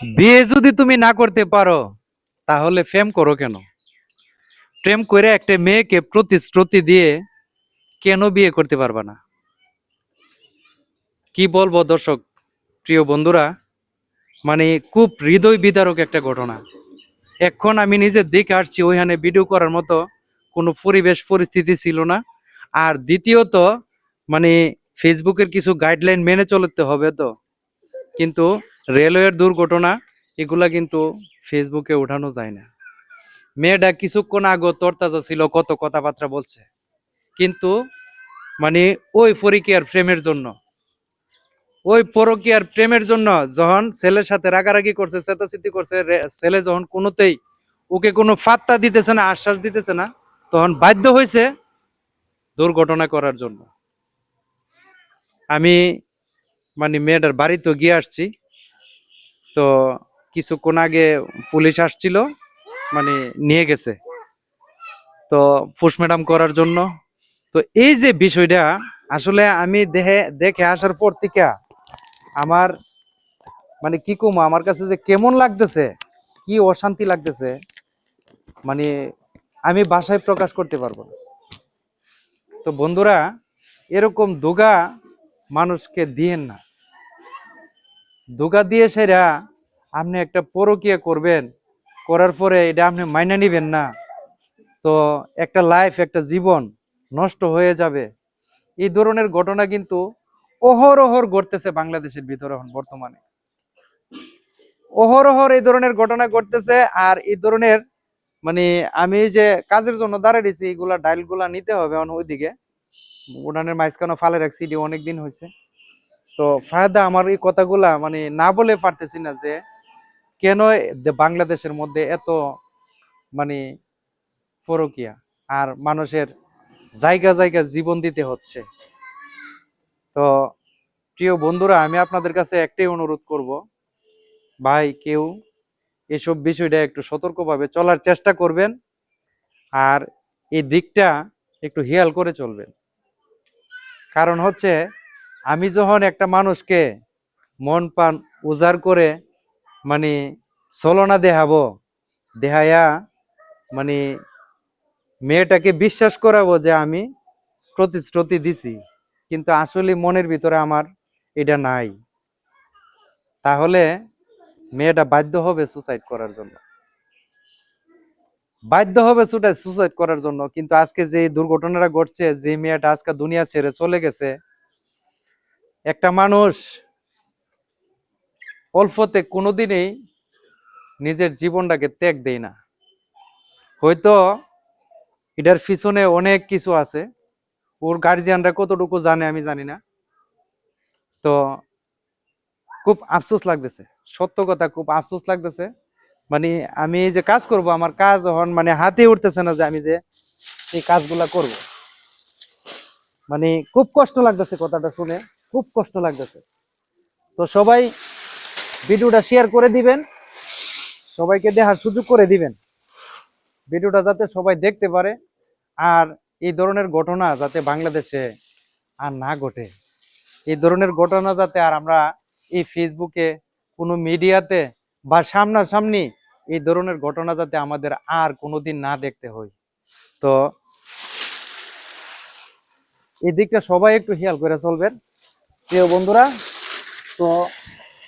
বিয়ে যদি তুমি না করতে পারো, তাহলে প্রেম করো কেন? প্রেম করে একটা মেয়েকে প্রতিশ্রুতি দিয়ে কেন বিয়ে করতে পারবা না? কি বলব দর্শক, প্রিয় বন্ধুরা? মানে খুব হৃদয় বিদারক একটা ঘটনা। এখন আমি নিজে দেখে আসছি, ওইখানে ভিডিও করার মতো কোনো পরিবেশ, পরিস্থিতি ছিল না। আর দ্বিতীয়ত মানে ফেসবুকের কিছু গাইডলাইন মেনে চলতে হবে তো। কিন্তু রেলওয়ের দুর্ঘটনা, এগুলা কিন্তু ফেসবুকে ওঠানো যায় না। মেয়েটা কিছুক্ষণ আগে তরতাজা ছিল, কত কথাবার্তা বলছে। কিন্তু মানে ওই পরকীয়ার প্রেমের জন্য, ওই পরকীয়ার প্রেমের জন্য যখন ছেলের সাথে রাগারাগি করছে চেতাচিতি করছে ছেলে যখন কোনোতেই ওকে কোনো ফাত্তা দিতেছে না, আশ্বাস দিতেছে না, তখন বাধ্য হয়েছে দুর্ঘটনা করার জন্য। আমি মানে মেয়েটার বাড়িতে গিয়ে আসছি। তো কিছুক্ষণ আগে পুলিশ আসছিল মানে নিয়ে গেছে। তো পোস্টম্যাডাম করার জন্য। তো এই যে বিষয়টা, আসলে আমি দেখে দেখে আসার পর থেকে আমার মানে কি কম, আমার কাছে যে কেমন লাগতেছে, কি অশান্তি লাগতেছে মানে আমি বাসায় প্রকাশ করতে পারব তো বন্ধুরা, এরকম দুগা মানুষকে দিয়েন না। দোগা দিয়ে সেরা আপনি একটা পরকিয়া করবেন, করার পরে এটা আপনি মাইনা নিবেন না, তো একটা লাইফ একটা জীবন নষ্ট হয়ে যাবে। এই ধরনের ঘটনা কিন্তু অহরহর ঘটতেছে বাংলাদেশের ভিতরে এখন বর্তমানে। অহরহর এই ধরনের ঘটনা ঘটতেছে আর এই ধরনের মানে আমি যে কাজের জন্য দাঁড়াইছি এইগুলা ডাইলগুলা নিতে হবে এখন ওইদিকে। উড়ানের মাঝখানে ফালে রাখছি, এটি অনেকদিন হয়েছে। তো ফায়দা আমার এই কথাগুলা মানে না বলে পারতেছি না যে কেন বাংলাদেশের মধ্যে এত মানে পরকিয়া? আর মানুষের জায়গা জায়গা জীবন দিতে হচ্ছে। তো প্রিয় বন্ধুরা, আমি আপনাদের কাছে একটাই অনুরোধ করব, ভাই, কেউ এসব বিষয়টা একটু সতর্কভাবে চলার চেষ্টা করবেন আর এই দিকটা একটু হিয়াল করে চলবেন। কারণ হচ্ছে, আমি যখন একটা মানুষকে মন প্রাণ উজাড় করে মানে ছলনা দেখাবো। দেহায়া মানে মেয়েটাকে বিশ্বাস করাবো যে আমি প্রতিশ্রুতি দিছি। কিন্তু আসলে মনের ভিতরে আমার এটা নাই। তাহলে মেয়েটা বাধ্য হবে সুসাইড করার জন্য। বাধ্য হবে সুসাইড করার জন্য। কিন্তু আজকে যে দুর্ঘটনাটা ঘটছে, যে মেয়েটা আজকে দুনিয়া ছেড়ে চলে গেছে, একটা মানুষ অল্পতে কোনোদিনই নিজের জীবনটাকে ত্যাগ দেয় না। হয়তো এটার পিছনে অনেক কিছু আছে। ওর গার্জিয়ানরা কতটুকু জানে আমি জানি না। তো খুব আফসোস লাগতেছে। সত্য কথা, খুব আফসোস লাগতেছে। মানে আমি যে কাজ করব, আমার কাজ এখন মানে হাতে উঠতেছে না যে আমি যে এই কাজগুলা করব। মানে খুব কষ্ট লাগতেছে কথাটা শুনে, খুব কষ্ট লাগতেছে। তো সবাই ভিডিওটা শেয়ার করে দিবেন। সবাইকে দেখার সুযোগ করে দিবেন। ভিডিওটা যাতে সবাই দেখতে পারে আর এই ধরনের ঘটনা যাতে বাংলাদেশে আর না ঘটে। এই ধরনের ঘটনা যাতে আর আমরা এই ফেসবুকে কোনো মিডিয়াতে বা সামনাসামনি এই ধরনের ঘটনা যাতে আমাদের আর কোনোদিন না দেখতে হয়। তো এই দিকটা সবাই একটু খেয়াল করে চলবেন। প্রিয় বন্ধুরা, তো